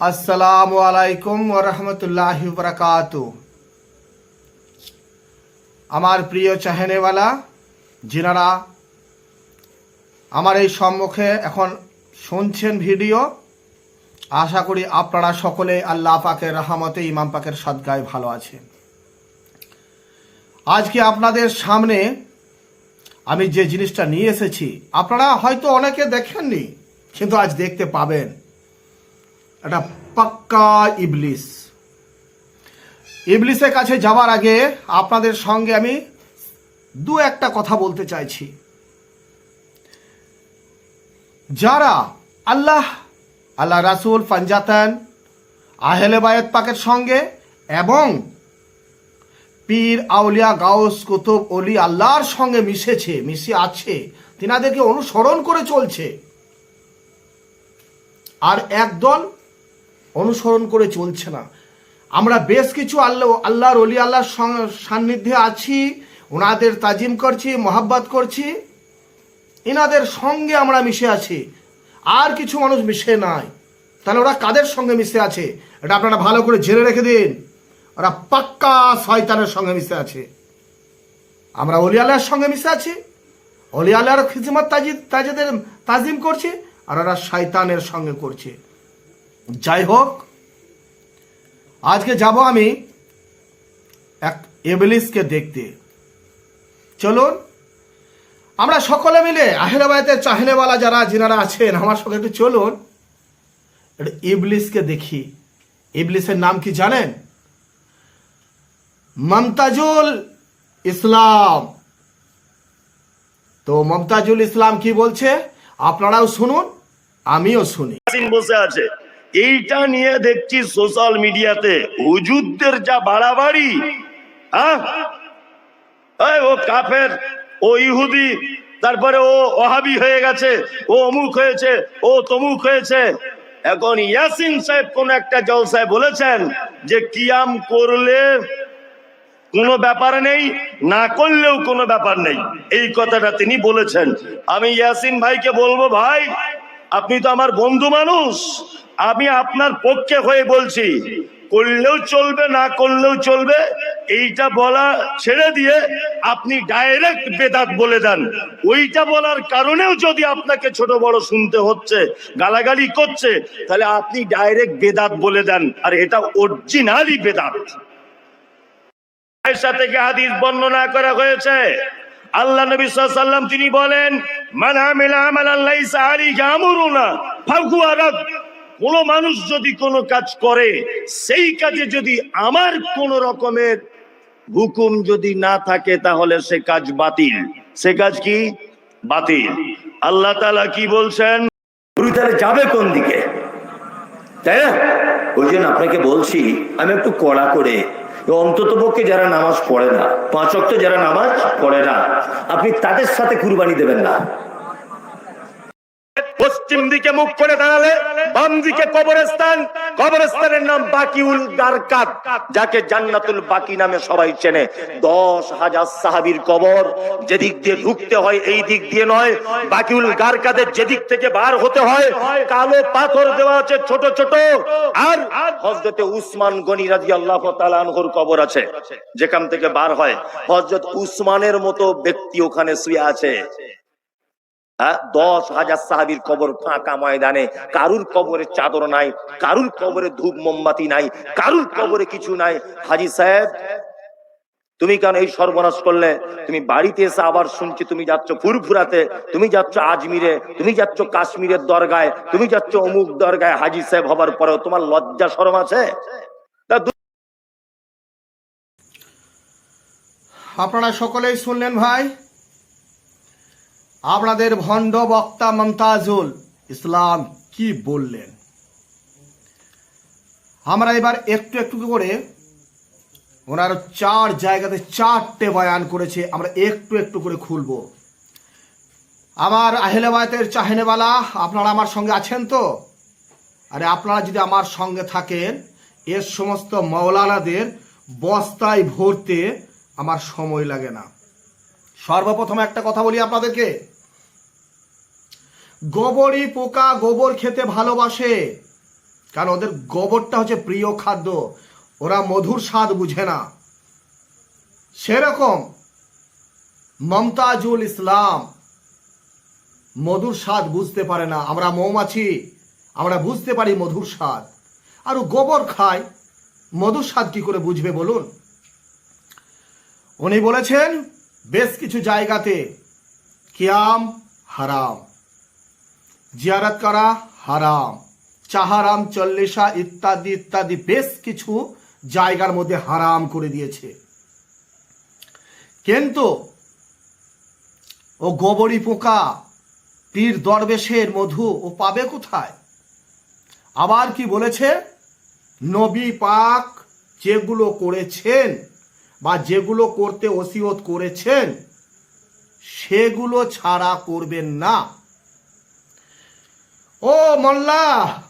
আসসালামু আলাইকুম ওরহমতুল্লাহ বরকাত। আমার প্রিয় চাহেনেওয়ালা যিনারা আমার এই সম্মুখে এখন শুনছেন ভিডিও। আশা করি আপনারা সকলে আল্লাহ পাকের রহমতে, ইমাম পাকের সদ্গায় ভালো আছেন। আজকে আপনাদের সামনে আমি যে জিনিসটা নিয়ে এসেছি, আপনারা হয়তো অনেকে দেখেননি, কিন্তু আজ দেখতে পাবেন। এটা পাক্কা ইবলিস। ইবলিসের কাছে যাওয়ার আগে আপনাদের সঙ্গে আমি দু একটা কথা বলতে চাইছি। যারা আল্লাহ আল্লাহ রাসুল পাঞ্জাতান আহেলে বায়ত পাকের সঙ্গে এবং পীর, আউলিয়া, গাউস, কুতুব অলি আল্লাহর সঙ্গে মিশেছে, মিশে আছে, তিনাদেরকে অনুসরণ করে চলছে। আর একদল অনুসরণ করে চলছে না। আমরা বেশ কিছু আল্লাহ, আল্লাহর অলি আল্লাহর সান্নিধ্যে আছি ওনাদের তাজিম করছি, মহাব্বাত করছি। এনাদের সঙ্গে আমরা মিশে আছি। আর কিছু মানুষ মিশে নাই। তাহলে ওরা কাদের সঙ্গে মিশে আছে? এটা আপনারা ভালো করে জেনে রেখে দিন। ওরা পাক্কা শয়তানের সঙ্গে মিশে আছে। আমরা অলি আল্লাহর সঙ্গে মিশে আছি। অলি আল্লাহর খিজমত তাজিদ, তাজেদের তাজিম করছে। আর ওরা শয়তানের সঙ্গে করছে। যাই হোক, আজকে যাব আমি এক এবেলিসকে দেখতে। চলুন, আমরা সকলে মিলে আহেরাবায়তের চাহেনেওয়ালা যারা, যিনারা আছেন, আমার সঙ্গে একটু চলুন। একটু ইবলিসকে দেখি। ইবলিসের নাম কি জানেন? মমতাজুল ইসলাম। তো মমতাজুল ইসলাম কি বলছে? আপনারাও শুনুন, আমিও শুনি। বসে আছে। এইটা নিয়ে দেখছি সোশ্যাল মিডিয়াতে। হুজুরদের যা বাড়াবাড়ি হ্যাঁ? ও কাফের, ও ইহুদি, তারপরে ও অহাবি হয়ে গেছে, ও অমুক হয়েছে, ও তমুক হয়েছে। এখন ইয়াসিন সাহেব কোন একটা জলসায় বলেছেন যে, কিয়াম করলে কোনো ব্যাপার নেই, না করলেও কোনো ব্যাপার নেই। এই কথাটা তিনি বলেছেন। আমি ইয়াসিন ভাইকে বলব, ভাই, আপনি তো আমার বন্ধু মানুষ আমি আপনার পক্ষে হয়ে বলছি। করলেও চলবে, না করলেও চলবে, এইটা বলা ছেড়ে দিয়ে আপনি ডাইরেক্ট বেদাত বলে দেন। ওইটা বলার কারণেও যদি আপনাকে ছোট বড় শুনতে হচ্ছে, গালাগালি করছে, তাহলে আপনি ডাইরেক্ট বেদাত বলে দেন। আর এটা অরিজিনালি বেদাত। আয়েশা থেকে হাদিস বর্ণনা করা হয়েছে? আল্লাহ নবী সাল্লাম তিনি বলেন, মান লাইসা আলাইহি আমরুনা, ফাহুয়া রাদ কোন মানুষ যদি কোনো কাজ করে, সেই কাজে যদি আমার কোন রকমের হুকুম যদি না থাকে, তাহলে সে কাজ বাতিল। সে কাজ কি? বাতিল। আল্লাহ তালা কি বলছেন? যাবে কোন দিকে? তাই না? ওই জন্য আপনাকে বলছি, আমি একটু কড়া করে। অন্তত পক্ষে যারা নামাজ পড়ে না, পাঁচ যারা নামাজ পড়ে না, আপনি তাদের সাথে কুরবানি দেবেন না। পশ্চিম দিকে মুখ করে দাঁড়ালে বাম দিকে কবরস্থান। কবরস্থানের নাম বাকিউল গারকাত যাকে জান্নাতুল বাকি নামে সবাই চেনে। দশ হাজার সাহাবীর কবর যেদিক দিয়ে ঢুকতে হয় এই দিক দিয়ে নয়, বাকিউল গারকাদের যেদিক থেকে বার হতে হয়, কালো পাথর দেওয়া আছে ছোট ছোট। আর হজরতে উসমান গনি রাদিয়াল্লাহু তাআলা আনহুর কবর আছে, যেখান থেকে বার হয়। হজরত উসমানের মতো ব্যক্তি ওখানে শুয়ে আছে। দশ হাজার সাহাবির কবর ফাঁকা ময়দানে। কারুর কবরে চাদর নাই, কারুর কবরে ধূপ মোমবাতি নাই, কারুর কবরে কিছু নাই। হাজি সাহেব, তুমি কেন এই সর্বনাশ করলে? তুমি বাড়িতে এসে আবার শুনছি তুমি যাচ্ছ ফুরফুরাতে, তুমি যাচ্ছ আজমিরে, তুমি যাচ্ছ কাশ্মীরের দরগায়, তুমি যাচ্ছ অমুক দরগায়। হাজি সাহেব হবার পরেও তোমার লজ্জা শরম আছে? আপনারা সকলেই শুনলেন ভাই? আপনাদের ভণ্ড বক্তা মমতাজুল ইসলাম কি বললেন? আমরা এবার একটু একটু করে ওনার চার জায়গাতে চারটে বয়ান করেছে, আমরা একটু একটু করে খুলব। আমার আহলেবায়তের চাহেনেওয়ালা, আপনারা আমার সঙ্গে আছেন তো? আরে আপনারা যদি আমার সঙ্গে থাকেন এর সমস্ত মৌলানাদের বস্তায় ভরতে আমার সময় লাগে না। সর্বপ্রথম একটা কথা বলি আপনাদেরকে। গোবরই পোকা গোবর খেতে ভালোবাসে, কারণ ওদের গোবরটা হচ্ছে প্রিয় খাদ্য। ওরা মধুর স্বাদ বুঝে না। সেরকম মমতাজুল ইসলাম মধুর স্বাদ বুঝতে পারে না। আমরা মৌমাছি, আমরা বুঝতে পারি মধুর স্বাদ। আর গোবর খায়, মধুর স্বাদ কি করে বুঝবে বলুন? উনি বলেছেন বেশ কিছু জায়গাতে কিয়াম হারাম। জিয়ারত করা হারাম। চাহারাম, চল্লিশা ইত্যাদি ইত্যাদি বেশ কিছু জায়গার মধ্যে হারাম করে দিয়েছে। কিন্তু ও গোবরী পোকা, পীর দরবেশের মধু, ও পাবে কোথায়? আবার কি বলেছে? নবী পাক যেগুলো করেছেন বা যেগুলো করতে ওসিয়ত করেছেন, সেগুলো ছাড়া করবেন না। ও মোল্লা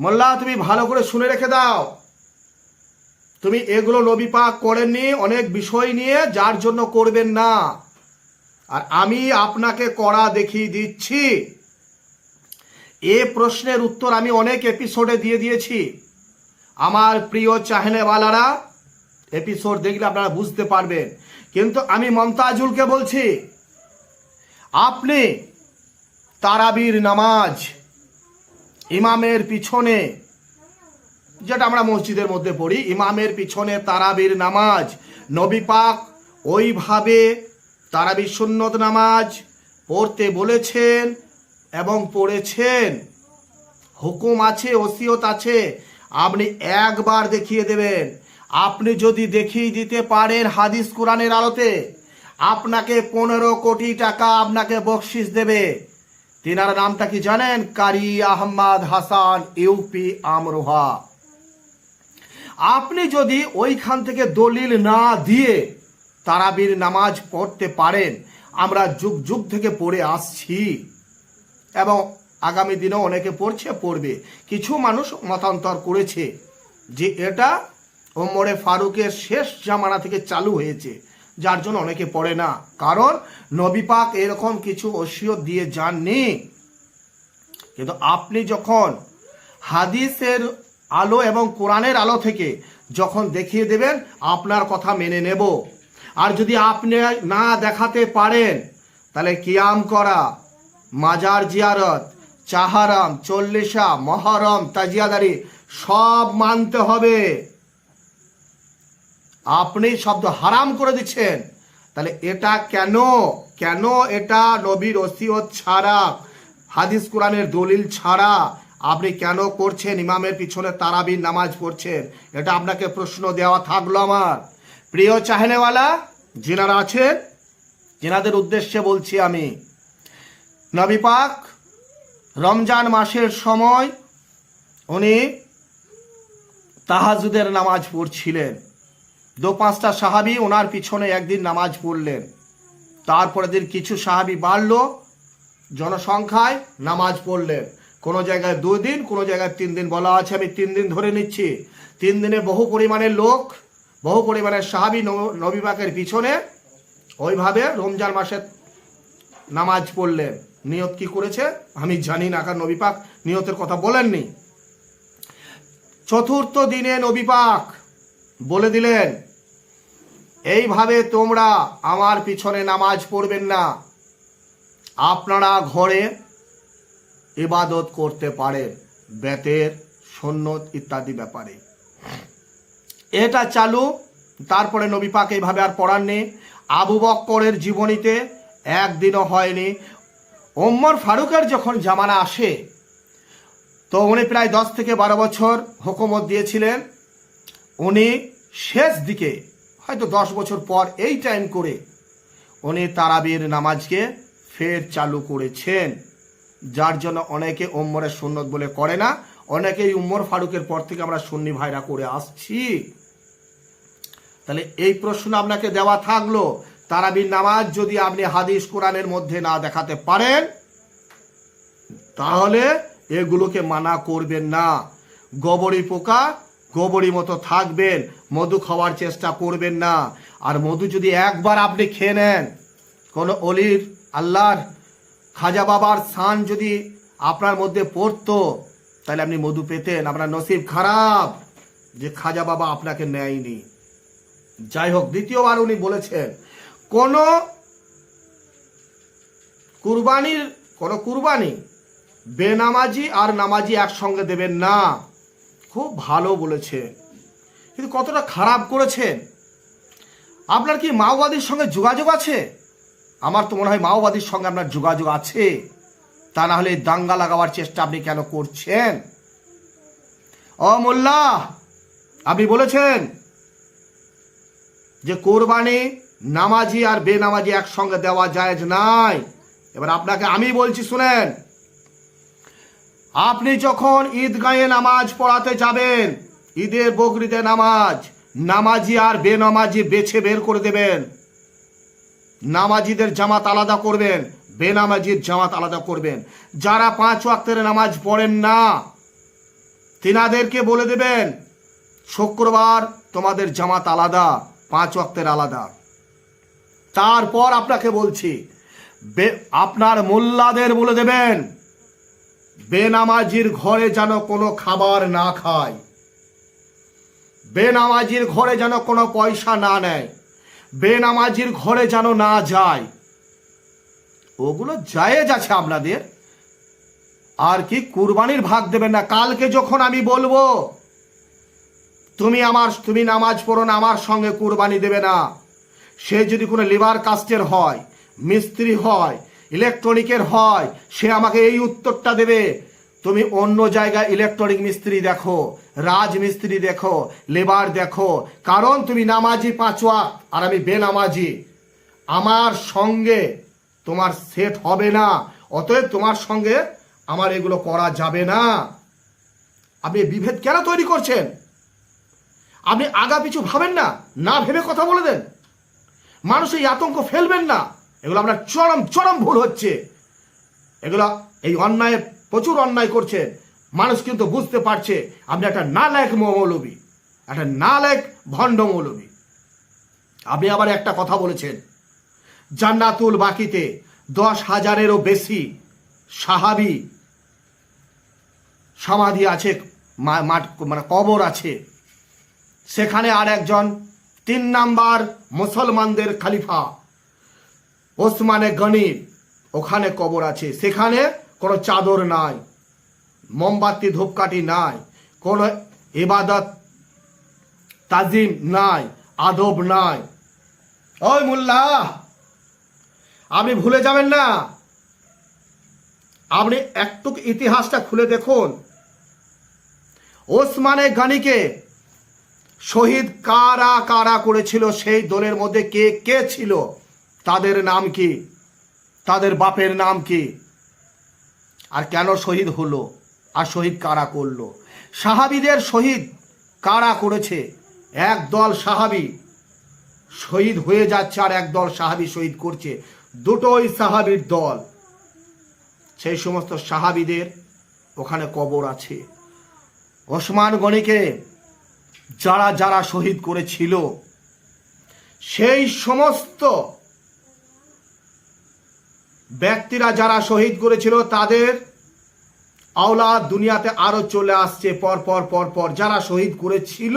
মোল্লা, তুমি ভালো করে শুনে রেখে দাও। তুমি এগুলো নবী পাক করেননি, অনেক বিষয় নিয়ে, যার জন্য করবেন না। আর আমি আপনাকে করা দেখিয়ে দিচ্ছি। এ প্রশ্নের উত্তর আমি অনেক এপিসোডে দিয়ে দিয়েছি। আমার প্রিয় চাহনেওয়ালারা এপিসোড দেখলে আপনারা বুঝতে পারবেন। কিন্তু আমি মমতাজুলকে বলছি, আপনি তারাবির নামাজ ইমামের পিছনে, যেটা আমরা মসজিদের মধ্যে পড়ি, ইমামের পিছনে তারাবির নামাজ, নবী পাক ওইভাবে তারাবির সুন্নত নামাজ পড়তে বলেছেন এবং পড়েছেন। হুকুম আছে, ওসিয়ত আছে, আপনি একবার দেখিয়ে দেবেন। আপনি যদি দেখিয়ে দিতে পারেন হাদিস কোরআনের আলোতে, আপনাকে পনেরো কোটি টাকা আপনাকে বকশিস দেবে। তিনার নামটা কি জানেন? কারি আহমদ হাসান ইউপি আমরোহা। আপনি যদি ওইখান থেকে দলিল না দিয়ে তারাবির নামাজ পড়তে পারেন, আমরা যুগ যুগ থেকে পড়ে আসছি। এবং আগামী দিনে অনেকে পড়ছে, পড়বে। কিছু মানুষ মতান্তর করেছে যে এটা ওমরে ফারুকের শেষ জামানা থেকে চালু হয়েছে, যার জন্য অনেকে পড়ে না। কারণ নবী পাক এরকম কিছু ওসিয়ত দিয়ে যাননি। কিন্তু আপনি যখন হাদিসের আলো এবং কোরআনের আলো থেকে যখন দেখিয়ে দেবেন, আপনার কথা মেনে নেব। আর যদি আপনি না দেখাতে পারেন, তাহলে কিয়াম করা, মাজার জিয়ারত, চাহারাম, চল্লিশা, মহরম, তাজিয়াদারি সব মানতে হবে। আপনি শব্দ হারাম করে দিচ্ছেন। তাহলে এটা কেন? কেন এটা নবীর ওসিয়ত ছাড়া, হাদিস কোরআনের দলিল ছাড়া আপনি কেন করছেন? ইমামের পিছনে তারাবির নামাজ পড়ছেন। এটা আপনাকে প্রশ্ন দেওয়া থাকল আমার। প্রিয় চাহেনেওয়ালা, যিনারা আছেন, যিনাদের উদ্দেশ্যে বলছি আমি, নবী পাক রমজান মাসের সময় উনি তাহাজুদের নামাজ পড়ছিলেন। দু পাঁচটা সাহাবি ওনার পিছনে একদিন নামাজ পড়লেন। তারপরে দিন কিছু সাহাবি বাড়ল, জনসংখ্যায় নামাজ পড়লেন। কোনো জায়গায় দুই দিন, কোনো জায়গায় তিন দিন বলা আছে, আমি তিন দিন ধরে নিচ্ছি। তিন দিনে বহু পরিমাণের লোক, বহু পরিমাণের সাহাবি নবীবাকের পিছনে ওইভাবে রমজান মাসে নামাজ পড়লেন। নিয়ত কি করেছে? আমি জানি না, কারণ নবী পাক নিয়তের কথা বলেননি। চতুর্থ দিনে নবী পাক বলে দিলেন, এইভাবে তোমরা আমার পিছনে নামাজ পড়বেন না। আপনারা ঘরে ইবাদত করতে পারেন, বেতের সন্ন্যত ইত্যাদি ব্যাপারে। এটা চালু, তারপরে নবী পাক এইভাবে আর পড়ার নেই আবু বক্করের জীবনীতে একদিনও হয়নি। ওমর ফারুকের যখন জামানা আসে, তো উনি প্রায় দশ থেকে বারো বছর হুকুমত দিয়েছিলেন উনি শেষ দিকে, হয়তো দশ বছর পর এই টাইম করে, উনি তারাবির নামাজকে ফের চালু করেছেন। যার জন্য অনেকে ওম্মরের সুন্নত বলে করে না, অনেকেই উম্মর ফারুকের পর থেকে আমরা সুন্নি ভাইরা করে আসছি। তাহলে এই প্রশ্ন আপনাকে দেওয়া থাকল, তারাবির নামাজ যদি আপনি হাদিস কোরআনের মধ্যে না দেখাতে পারেন, তাহলে এগুলোকে মানা করবেন না। গোবরি পোকা গোবরি মতো থাকবেন, মধু খাওয়ার চেষ্টা করবেন না। আর মধু যদি একবার আপনি খেয়ে নেন, কোনো অলির, আল্লাহর, খাজা বাবার সান যদি আপনার মধ্যে পড়তো, তাহলে আপনি মধু পেতেন। আপনার নসিব খারাপ যে খাজা বাবা আপনাকে নেয়নি। যাই হোক, দ্বিতীয়বার উনি বলেছেন, কোন কুরবানির, কোন কুরবানি বেনামাজি আর নামাজি একসঙ্গে দেবেন না। খুব ভালো বলেছে। কিন্তু কতটা খারাপ করেছেন আপনার কি মাওবাদীর সঙ্গে যোগাযোগ আছে? আমার তো মনে হয় মাওবাদীর সঙ্গে আপনার যোগাযোগ আছে। তা না হলে দাঙ্গা লাগাবার চেষ্টা আপনি কেন করছেন? ও মোল্লা, আপনি বলেছেন যে কোরবানি, নামাজি আর বেনামাজি একসঙ্গে দেওয়া যায় নাই। এবার আপনাকে আমি বলছি, শুনেন। আপনি যখন ঈদগাহে নামাজ পড়াতে যাবেন, ঈদের বকরিতে নামাজ, নামাজি আর বেনামাজি বেছে বের করে দেবেন। নামাজিদের জামাত আলাদা করবেন, বেনামাজির জামাত আলাদা করবেন। যারা পাঁচ ওয়াক্তের নামাজ পড়েন না, তিনাদেরকে বলে দেবেন, শুক্রবার তোমাদের জামাত আলাদা, পাঁচ ওয়াক্তের আলাদা। তারপর আপনাকে বলছি আপনার মোল্লাদের বলে দেবেন বেনামাজির ঘরে যেন কোনো খাবার না খায়। বেনামাজির ঘরে যেন কোনো পয়সা না নেয়। বেনামাজির ঘরে যেন না যায়। ওগুলো জায়েজ আছে আপনাদের। আর কি কুরবানির ভাগ দেবেন না। কালকে যখন আমি বলব, তুমি আমার, তুমি নামাজ পড়ো না, আমার সঙ্গে কুরবানি দেবে না। সে যদি কোনো লিভার কাস্টের হয়, মিস্ত্রি হয় ইলেকট্রনিকের হয়, সে আমাকে এই উত্তরটা দেবে। তুমি অন্য জায়গায় ইলেকট্রনিক মিস্ত্রি দেখো রাজ মিস্ত্রি দেখো, লেবার দেখো, কারণ তুমি নামাজি পাঁচোয়া আর আমি বেনামাজি। আমার সঙ্গে তোমার সেট হবে না, অতএব তোমার সঙ্গে আমার এগুলো করা যাবে না। আপনি বিভেদ কেন তৈরি করছেন? আপনি আগা পিছু ভাবেন না না ভেবে কথা বলে দেন। মানুষ এই আতঙ্ক ফেলবেন না। এগুলো আপনার চরম চরম ভুল হচ্ছে। এগুলো এই অন্যায়, প্রচুর অন্যায় করছে। মানুষ কিন্তু বুঝতে পারছে, আপনি একটা নালায়ক মৌলবী, একটা নালায়ক ভণ্ড মৌলবী। আপনি আবার একটা কথা বলেছেন, জান্নাতুল বাকিতে দশ হাজারেরও বেশি সাহাবি সমাধি আছে মাঠ মানে কবর আছে। সেখানে আর একজন তিন নাম্বার মুসলমানদের খালিফা। ওসমানে গনির ওখানে কবর আছে। সেখানে কোনো চাদর নাই, মোমবাতি, ধূপকাঠি নাই, কোনো ইবাদত, তাজিম নাই, আদব নাই। ওই মোল্লা, আপনি ভুলে যাবেন না। আপনি একটু ইতিহাসটা খুলে দেখুন। ওসমানে গানিকে শহীদ কারা কারা করেছিল? সেই দলের মধ্যে কে কে ছিল? তাদের নাম কি? তাদের বাপের নাম কি? আর কেন শহীদ হলো? আর শহীদ কারা করল? সাহাবিদের শহীদ কারা করেছে? এক দল সাহাবি শহীদ হয়ে যাচ্ছে আর এক দল সাহাবি শহীদ করছে। দুটোই সাহাবির দল। সেই সমস্ত সাহাবিদের ওখানে কবর আছে। ওসমান গনিকে যারা যারা শহীদ করেছিল, সেই সমস্ত ব্যক্তিরা যারা শহীদ করেছিল, তাদের আওলাদ দুনিয়াতে আরও চলে আসছে, পর পর পর পর। যারা শহীদ করেছিল,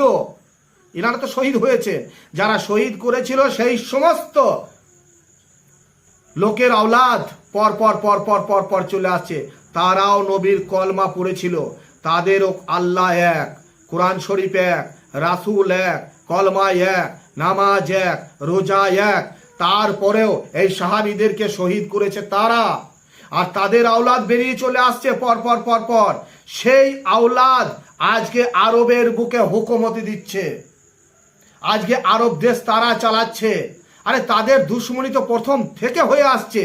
এনারা তো শহীদ হয়েছে। যারা শহীদ করেছিল, সেই সমস্ত লোকের আওলাদ পর পর পর পর পর পর চলে আসছে। তারাও নবীর কলমা পড়েছিল। তাদেরও আল্লাহ এক, কোরআন শরীফ এক, রাসুল এক কলমা এক, নামাজ এক, রোজা এক। তারপরেও এই সাহাবিদেরকে শহীদ করেছে তারা। আর তাদের আওলাদ বেরিয়ে চলে আসছে পর পর পর পর। সেই আওলাদ আজকে আরবের বুকে হুকুমতি দিচ্ছে। আজকে আরব দেশ তারা চালাচ্ছে। আরে তাদের দুশ্মনী তো প্রথম থেকে হয়ে আসছে।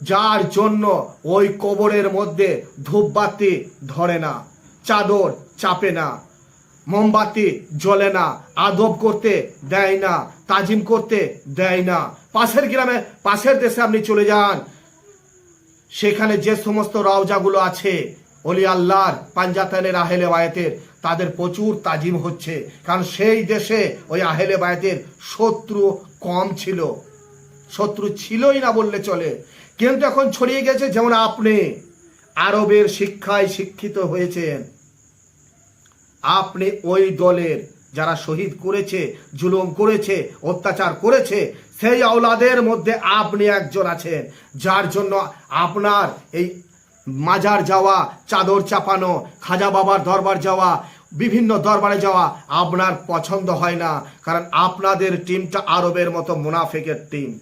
যার জন্য ওই কবরের মধ্যে ধূপবাতি ধরে না, চাদর চাপে না, মোমবাতি জ্বলে না, আদব করতে দেয় না তাজিম করতে দেয় না। পাশের গ্রামে, পাশের দেশে আপনি চলে যান। সেখানে যে সমস্ত রওজাগুলো আছে, অলি আল্লাহর পাঞ্জাতানের আহেলে বায়াতের, তাদের প্রচুর তাজিম হচ্ছে। কারণ সেই দেশে ওই আহেলে বায়াতের শত্রু কম ছিল। শত্রু ছিলই না বললে চলে। কিন্তু এখন ছড়িয়ে গেছে যেমন আপনি। আরবের শিক্ষায় শিক্ষিত হয়েছেন। আপনি ওই দলের যারা শহীদ করেছে, জুলুম করেছে, অত্যাচার করেছে, সেই আওলাদের মধ্যে আপনি একজন আছেন। যার জন্য আপনার এই মাজার যাওয়া, চাদর চাপানো, খাজা বাবার দরবার যাওয়া, বিভিন্ন দরবারে যাওয়া আপনার পছন্দ হয় না। কারণ আপনাদের টিমটা আরবের মতো মুনাফেকের টিম।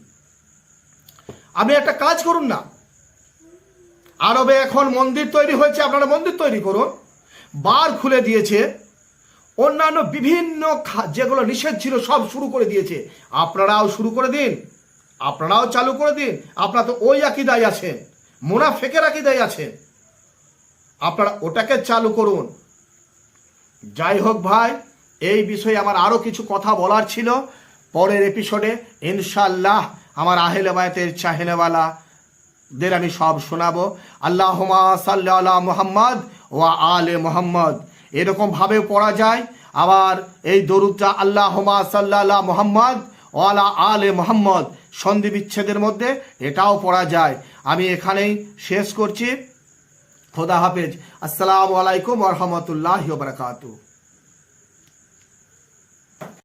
আপনি একটা কাজ করুন না। আরবে এখন মন্দির তৈরি হয়েছে, আপনারা মন্দির তৈরি করুন। বার খুলে দিয়েছে। অন্যান্য বিভিন্ন যেগুলো নিষেধ ছিল সব শুরু করে দিয়েছে। আপনারাও শুরু করে দিন। আপনারাও চালু করে দিন। আপনারা তো ওই আকিদায় আছেন। মোনা মুনাফেকের আকিদায় আছেন। আপনারা ওটাকে চালু করুন। যাই হোক ভাই, এই বিষয়ে আমার আরও কিছু কথা বলার ছিল। পরের এপিসোডে ইনশাল্লাহ আমার আহেলে বায়তের চাহেলেওয়ালা দের আমি সব শোনাবো। আল্লাহ সাল্লাহ মোহাম্মদ ও আলে মোহাম্মদ। এরকমভাবেও পড়া যায়। আবার এই দরুদটা আল্লাহ সাল্লাহ মোহাম্মদ ওয়ালা আলে মোহাম্মদ সন্ধি বিচ্ছেদের মধ্যে এটাও পড়া যায়। আমি এখানেই শেষ করছি। খোদা হাফেজ। আসসালামু আলাইকুম রহমতুল্লাহ বারকাতু